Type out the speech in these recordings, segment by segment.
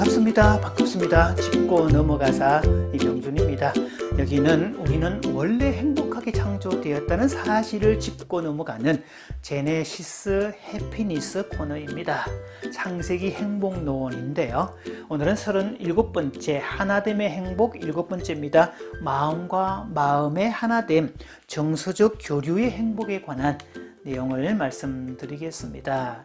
반갑습니다. 반갑습니다. 짚고 넘어가사 이병준입니다. 여기는 우리는 원래 행복하게 창조되었다는 사실을 짚고 넘어가는 제네시스 해피니스 코너입니다. 창세기 행복 노원인데요. 오늘은 37번째 하나됨의 행복 7번째입니다. 마음과 마음의 하나됨, 정서적 교류의 행복에 관한 내용을 말씀드리겠습니다.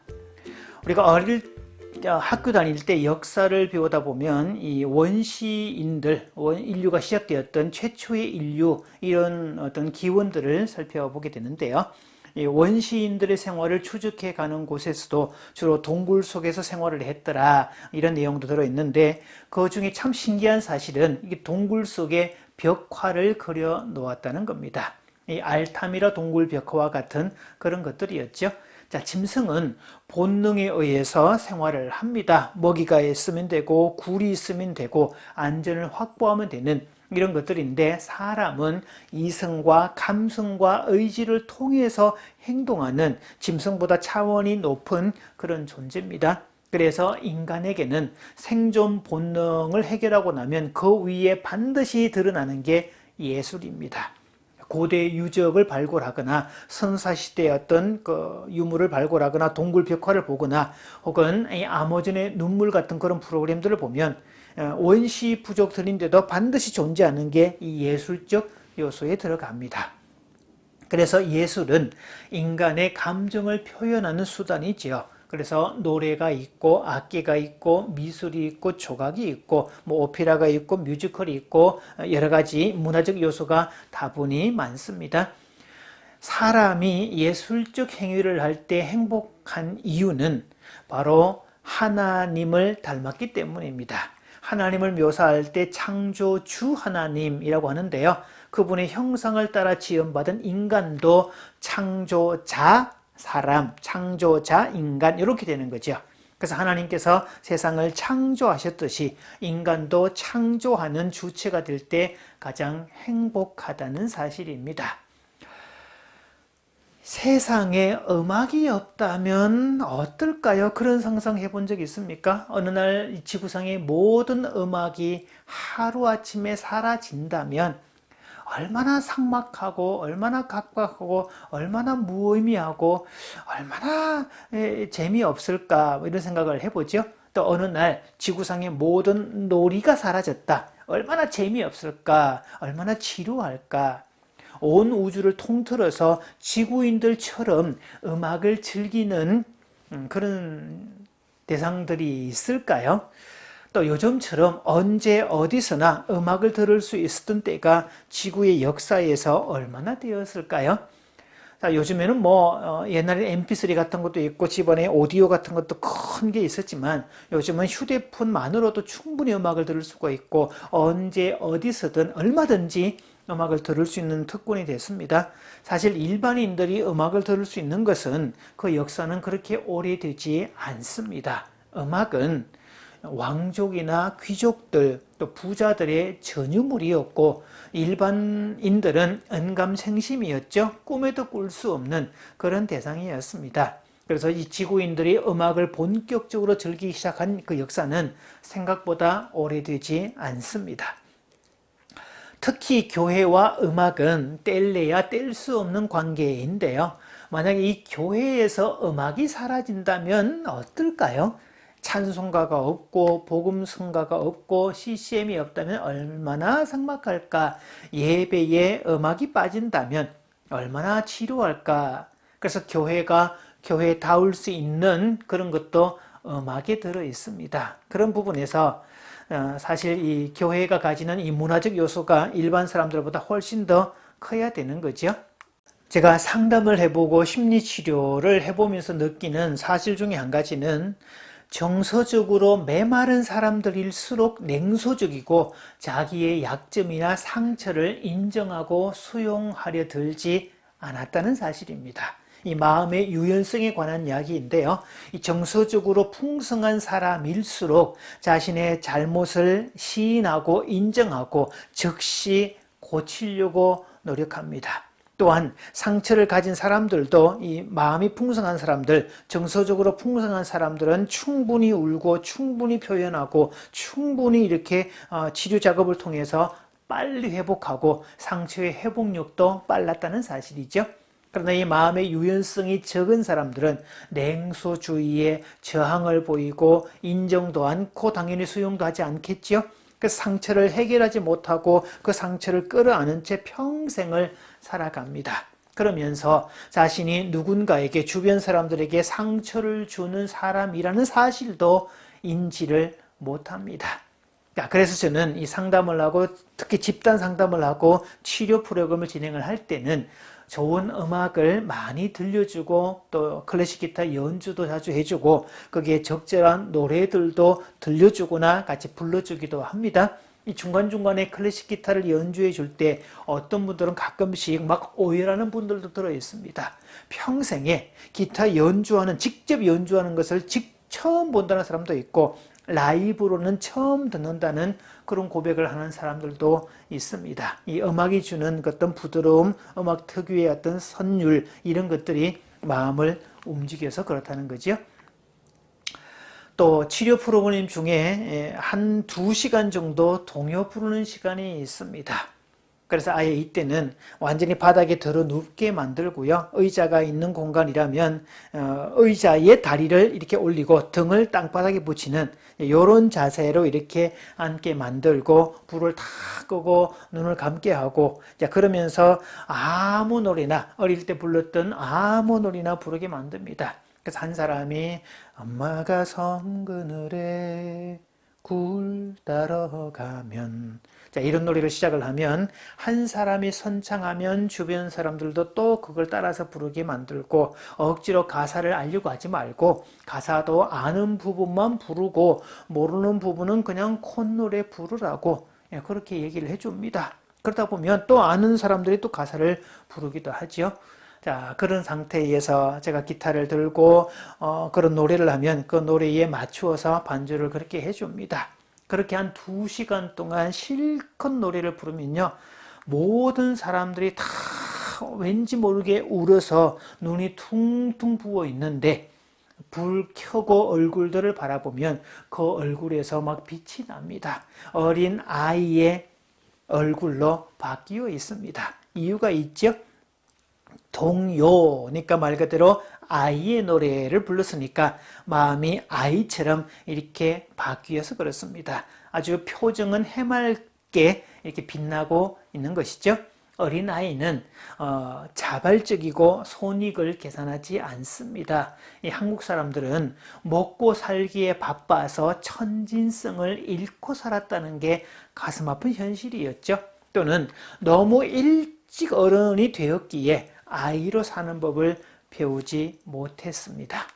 우리가 어릴 학교 다닐 때 역사를 배우다 보면 이 원시인들, 원, 인류가 시작되었던 최초의 인류 이런 어떤 기원들을 살펴보게 되는데요. 이 원시인들의 생활을 추적해 가는 곳에서도 주로 동굴 속에서 생활을 했더라 이런 내용도 들어 있는데 그 중에 참 신기한 사실은 이 동굴 속에 벽화를 그려 놓았다는 겁니다. 이 알타미라 동굴 벽화와 같은 그런 것들이었죠. 자, 짐승은 본능에 의해서 생활을 합니다. 먹이가 있으면 되고, 굴이 있으면 되고, 안전을 확보하면 되는 이런 것들인데, 사람은 이성과 감성과 의지를 통해서 행동하는 짐승보다 차원이 높은 그런 존재입니다. 그래서 인간에게는 생존 본능을 해결하고 나면 그 위에 반드시 드러나는 게 예술입니다. 고대 유적을 발굴하거나 선사시대의 어떤 그 유물을 발굴하거나 동굴 벽화를 보거나 혹은 이 아마존의 눈물 같은 그런 프로그램들을 보면 어, 원시 부족들인데도 반드시 존재하는 게 이 예술적 요소에 들어갑니다. 그래서 예술은 인간의 감정을 표현하는 수단이지요. 그래서 노래가 있고 악기가 있고 미술이 있고 조각이 있고 뭐 오페라가 있고 뮤지컬이 있고 여러 가지 문화적 요소가 다분히 많습니다. 사람이 예술적 행위를 할 때 행복한 이유는 바로 하나님을 닮았기 때문입니다. 하나님을 묘사할 때 창조주 하나님이라고 하는데요. 그분의 형상을 따라 지음받은 인간도 창조자 사람, 창조자, 인간 이렇게 되는 거죠. 그래서 하나님께서 세상을 창조하셨듯이 인간도 창조하는 주체가 될 때 가장 행복하다는 사실입니다. 세상에 음악이 없다면 어떨까요? 그런 상상 해본 적 있습니까? 어느 날 지구상의 모든 음악이 하루아침에 사라진다면 얼마나 삭막하고 얼마나 각박하고 얼마나 무의미하고 얼마나 재미없을까 뭐 이런 생각을 해보죠. 또 어느 날 지구상의 모든 놀이가 사라졌다. 얼마나 재미없을까? 얼마나 지루할까? 온 우주를 통틀어서 지구인들처럼 음악을 즐기는 음, 그런 대상들이 있을까요? 또 요즘처럼 언제 어디서나 음악을 들을 수 있었던 때가 지구의 역사에서 얼마나 되었을까요? 자, 요즘에는 뭐 어, 옛날에 MP3 같은 것도 있고 집안에 오디오 같은 것도 큰 게 있었지만 요즘은 휴대폰만으로도 충분히 음악을 들을 수가 있고 언제 어디서든 얼마든지 음악을 들을 수 있는 특권이 됐습니다. 사실 일반인들이 음악을 들을 수 있는 것은 그 역사는 그렇게 오래되지 않습니다. 음악은 왕족이나 귀족들 또 부자들의 전유물이었고 일반인들은 언감생심이었죠. 꿈에도 꿀 수 없는 그런 대상이었습니다. 그래서 이 지구인들이 음악을 본격적으로 즐기기 시작한 그 역사는 생각보다 오래되지 않습니다. 특히 교회와 음악은 뗄래야 뗄 수 없는 관계인데요. 만약에 이 교회에서 음악이 사라진다면 어떨까요? 찬송가가 없고 복음 성가가 없고 CCM이 없다면 얼마나 삭막할까? 예배에 음악이 빠진다면 얼마나 지루할까? 그래서 교회가 교회다울 수 있는 그런 것도 음악에 들어 있습니다. 그런 부분에서 어, 사실 이 교회가 가지는 이 문화적 요소가 일반 사람들보다 훨씬 더 커야 되는 거죠. 제가 상담을 해보고 심리 치료를 해보면서 느끼는 사실 중에 한 가지는 정서적으로 메마른 사람들일수록 냉소적이고 자기의 약점이나 상처를 인정하고 수용하려 들지 않았다는 사실입니다. 이 마음의 유연성에 관한 이야기인데요. 이 정서적으로 풍성한 사람일수록 자신의 잘못을 시인하고 인정하고 즉시 고치려고 노력합니다. 또한 상처를 가진 사람들도 이 마음이 풍성한 사람들, 정서적으로 풍성한 사람들은 충분히 울고 충분히 표현하고 충분히 이렇게 어, 치료 작업을 통해서 빨리 회복하고 상처의 회복력도 빨랐다는 사실이죠. 그러나 이 마음의 유연성이 적은 사람들은 냉소주의에 저항을 보이고 인정도 않고 당연히 수용도 하지 않겠지요. 그 상처를 해결하지 못하고 그 상처를 끌어안은 채 평생을 살아갑니다. 그러면서 자신이 누군가에게 주변 사람들에게 상처를 주는 사람이라는 사실도 인지를 못합니다. 그래서 저는 이 상담을 하고 특히 집단 상담을 하고 치료 프로그램을 진행을 할 때는 좋은 음악을 많이 들려주고 또 클래식 기타 연주도 자주 해주고 거기에 적절한 노래들도 들려주거나 같이 불러주기도 합니다. 이 중간중간에 클래식 기타를 연주해 줄 때 어떤 분들은 가끔씩 막 오해하는 분들도 들어 있습니다. 평생에 기타 연주하는, 직접 연주하는 것을 직 처음 본다는 사람도 있고 라이브로는 처음 듣는다는 그런 고백을 하는 사람들도 있습니다. 이 음악이 주는 어떤 부드러움, 음악 특유의 어떤 선율 이런 것들이 마음을 움직여서 그렇다는 거죠. 또 치료 프로그램 중에 한 두 시간 정도 동요 부르는 시간이 있습니다. 그래서 아예 이때는 완전히 바닥에 들어 눕게 만들고요. 의자가 있는 공간이라면 어, 의자에 다리를 이렇게 올리고 등을 땅바닥에 붙이는 이런 자세로 이렇게 앉게 만들고 불을 다 끄고 눈을 감게 하고 자 그러면서 아무 노래나 어릴 때 불렀던 아무 노래나 부르게 만듭니다. 그래서 한 사람이 엄마가 섬 그늘에 굴 따러 가면 자, 이런 노래를 시작을 하면 한 사람이 선창하면 주변 사람들도 또 그걸 따라서 부르게 만들고 억지로 가사를 알려고 하지 말고 가사도 아는 부분만 부르고 모르는 부분은 그냥 콧노래 부르라고 예, 그렇게 얘기를 해줍니다. 그러다 보면 또 아는 사람들이 또 가사를 부르기도 하지요. 자, 그런 상태에서 제가 기타를 들고 어, 그런 노래를 하면 그 노래에 맞추어서 반주를 그렇게 해줍니다. 그렇게 한 두 시간 동안 실컷 노래를 부르면요. 모든 사람들이 다 왠지 모르게 울어서 눈이 퉁퉁 부어 있는데 불 켜고 얼굴들을 바라보면 그 얼굴에서 막 빛이 납니다. 어린 아이의 얼굴로 바뀌어 있습니다. 이유가 있죠? 동요니까 말 그대로 아이의 노래를 불렀으니까 마음이 아이처럼 이렇게 바뀌어서 그렇습니다. 아주 표정은 해맑게 이렇게 빛나고 있는 것이죠. 어린 아이는 어, 자발적이고 손익을 계산하지 않습니다. 이 한국 사람들은 먹고 살기에 바빠서 천진성을 잃고 살았다는 게 가슴 아픈 현실이었죠. 또는 너무 일찍 어른이 되었기에 아이로 사는 법을 배우지 못했습니다.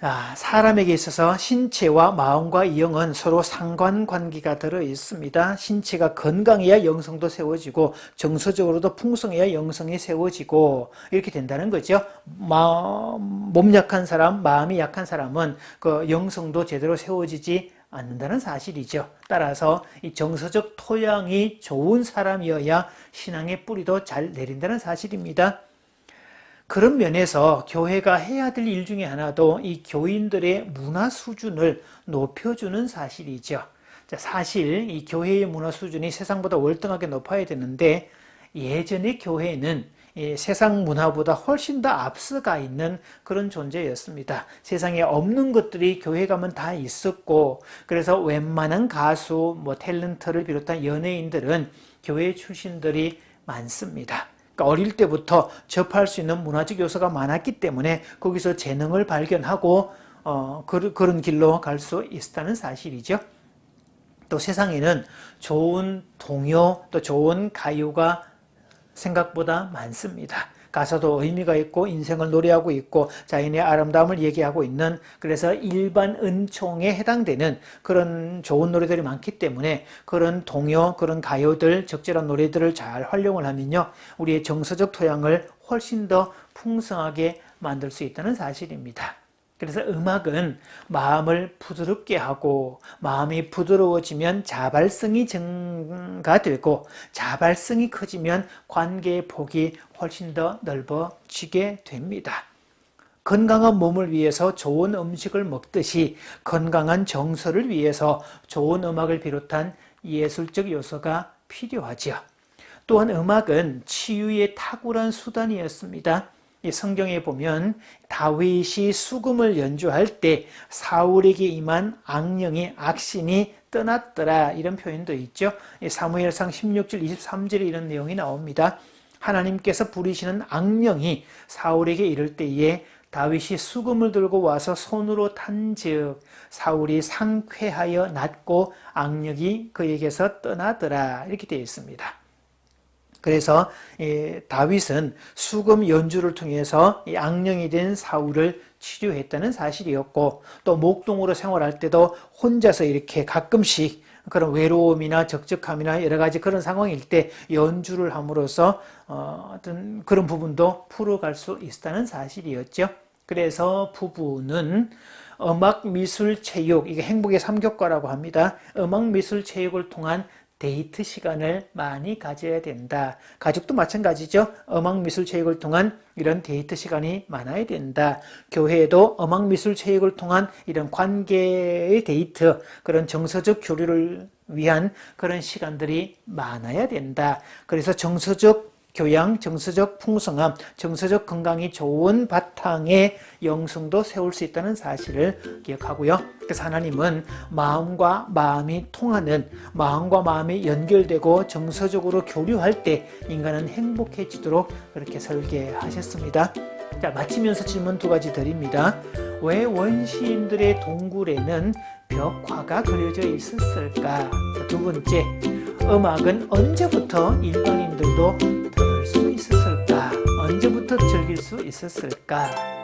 아, 사람에게 있어서 신체와 마음과 영은 서로 상관관계가 들어 있습니다. 신체가 건강해야 영성도 세워지고 정서적으로도 풍성해야 영성이 세워지고 이렇게 된다는 거죠. 마, 몸 약한 사람, 마음이 약한 사람은 그 영성도 제대로 세워지지 않는다는 사실이죠. 따라서 이 정서적 토양이 좋은 사람이어야 신앙의 뿌리도 잘 내린다는 사실입니다. 그런 면에서 교회가 해야 될 일 중에 하나도 이 교인들의 문화 수준을 높여주는 사실이죠. 사실 이 교회의 문화 수준이 세상보다 월등하게 높아야 되는데 예전의 교회는 세상 문화보다 훨씬 더 앞서가 있는 그런 존재였습니다. 세상에 없는 것들이 교회 가면 다 있었고 그래서 웬만한 가수, 뭐 탤런트를 비롯한 연예인들은 교회 출신들이 많습니다. 그러니까 어릴 때부터 접할 수 있는 문화적 요소가 많았기 때문에 거기서 재능을 발견하고 어, 그, 그런 길로 갈 수 있다는 사실이죠. 또 세상에는 좋은 동요, 또 좋은 가요가 생각보다 많습니다. 가사도 의미가 있고 인생을 노래하고 있고 자연의 아름다움을 얘기하고 있는 그래서 일반 은총에 해당되는 그런 좋은 노래들이 많기 때문에 그런 동요, 그런 가요들, 적절한 노래들을 잘 활용을 하면요. 우리의 정서적 토양을 훨씬 더 풍성하게 만들 수 있다는 사실입니다. 그래서 음악은 마음을 부드럽게 하고 마음이 부드러워지면 자발성이 증가되고 자발성이 커지면 관계의 폭이 훨씬 더 넓어지게 됩니다. 건강한 몸을 위해서 좋은 음식을 먹듯이 건강한 정서를 위해서 좋은 음악을 비롯한 예술적 요소가 필요하지요. 또한 음악은 치유의 탁월한 수단이었습니다. 이 성경에 보면 다윗이 수금을 연주할 때 사울에게 임한 악령이 악신이 떠났더라 이런 표현도 있죠. 이 사무엘상 16절 23절에 이런 내용이 나옵니다. 하나님께서 부리시는 악령이 사울에게 이를 때에 다윗이 수금을 들고 와서 손으로 탄즉 사울이 상쾌하여 낫고 악령이 그에게서 떠나더라 이렇게 되어 있습니다. 그래서 이 다윗은 수금 연주를 통해서 이 악령이 된 사울을 치료했다는 사실이었고 또 목동으로 생활할 때도 혼자서 이렇게 가끔씩 그런 외로움이나 적적함이나 여러 가지 그런 상황일 때 연주를 함으로써 어, 어떤 그런 부분도 풀어갈 수 있다는 사실이었죠. 그래서 부부는 음악 미술 체육 이게 행복의 삼교과라고 합니다. 음악 미술 체육을 통한 데이트 시간을 많이 가져야 된다. 가족도 마찬가지죠. 음악 미술 체육을 통한 이런 데이트 시간이 많아야 된다. 교회에도 음악 미술 체육을 통한 이런 관계의 데이트, 그런 정서적 교류를 위한 그런 시간들이 많아야 된다. 그래서 정서적 교양, 정서적 풍성함, 정서적 건강이 좋은 바탕에 영성도 세울 수 있다는 사실을 기억하고요. 그래서 하나님은 마음과 마음이 통하는 마음과 마음이 연결되고 정서적으로 교류할 때 인간은 행복해지도록 그렇게 설계하셨습니다. 자, 마치면서 질문 두 가지 드립니다. 왜 원시인들의 동굴에는 벽화가 그려져 있었을까? 두 번째, 음악은 언제부터 일반인들도 수 있었을까?